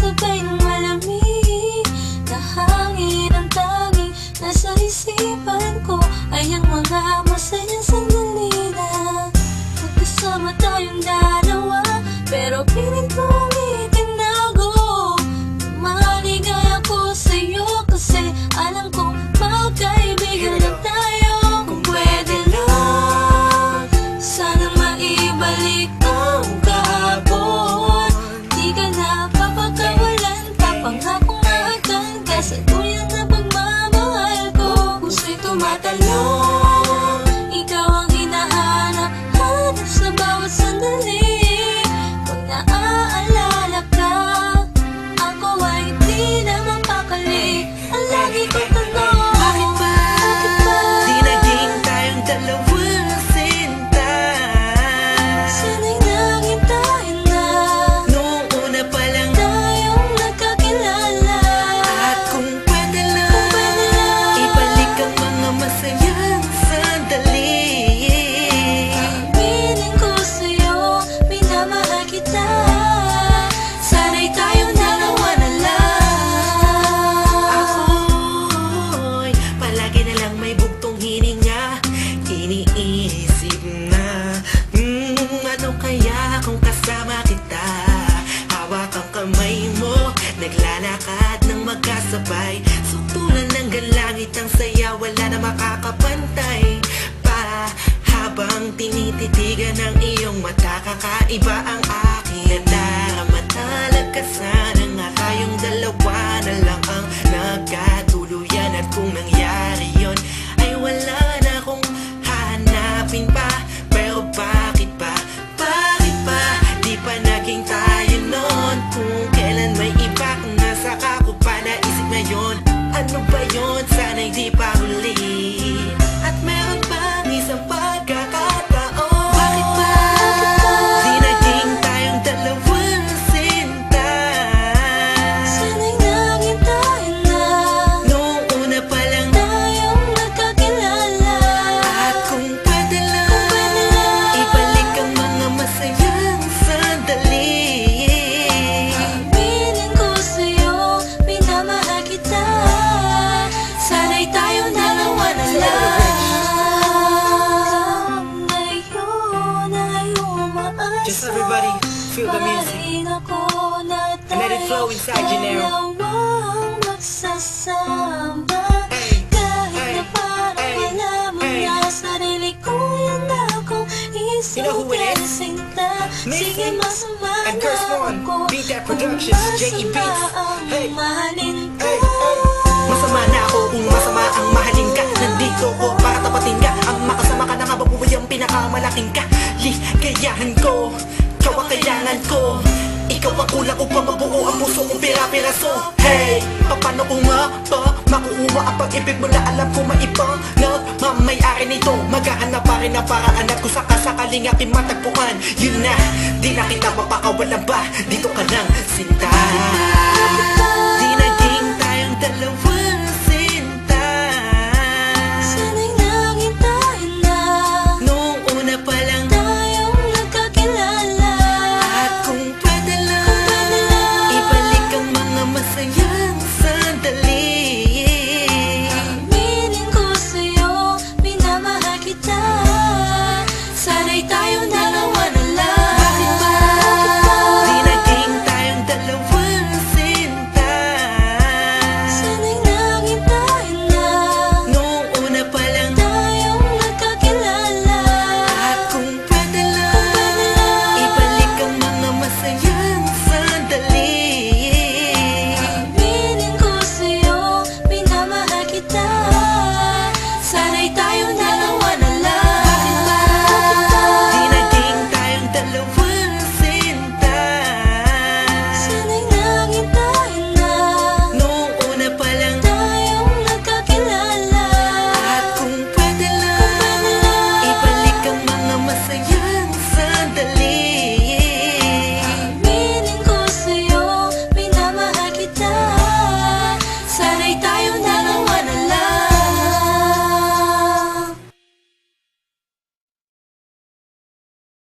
Kasabay ng malamig Na hangin ang tanging Nasa isipan ko. Ay ang mga masayang sandali na Magkasama tayong dalawa. Pero pilit ko Sa tuyan na pagmamahal ko. Puso'y tumatalon Ikaw ang hinahanap Hanap sa bawat sandali. Pag naaalala ka Ako ay di na mapakali Ang lagi ko tanong Bakit ba? Bakit ba? Di naging tayong dalawa wala na makakapantay pa. Habang tinititigan ng iyong mata, kakaiba ang aking Just everybody, feel the music. And let it flow inside you now. Hey, hey, hey, hey. You know who it is? Masama and Curse One. Beat That Productions, J.E. Beats. Hey. Hey, hey. Masama na ako kung masama ang mahalin ka Nandito ko para tapatin ka Ang makasama pinakamalaking ka Ligayahan ko, ikaw ang kailangan ko. Ikaw ang kulang upang mabuo ang puso kong pira-piraso. Hey, paano ko nga ba makukuha ang pag-ibig mo na alam ko maibang na Mamayari nito, maghahanap pa rin ang paraan at kung sakasakaling aking matagpuan Yun na, di na kita mapakawalan ba? Dito ka lang, sinta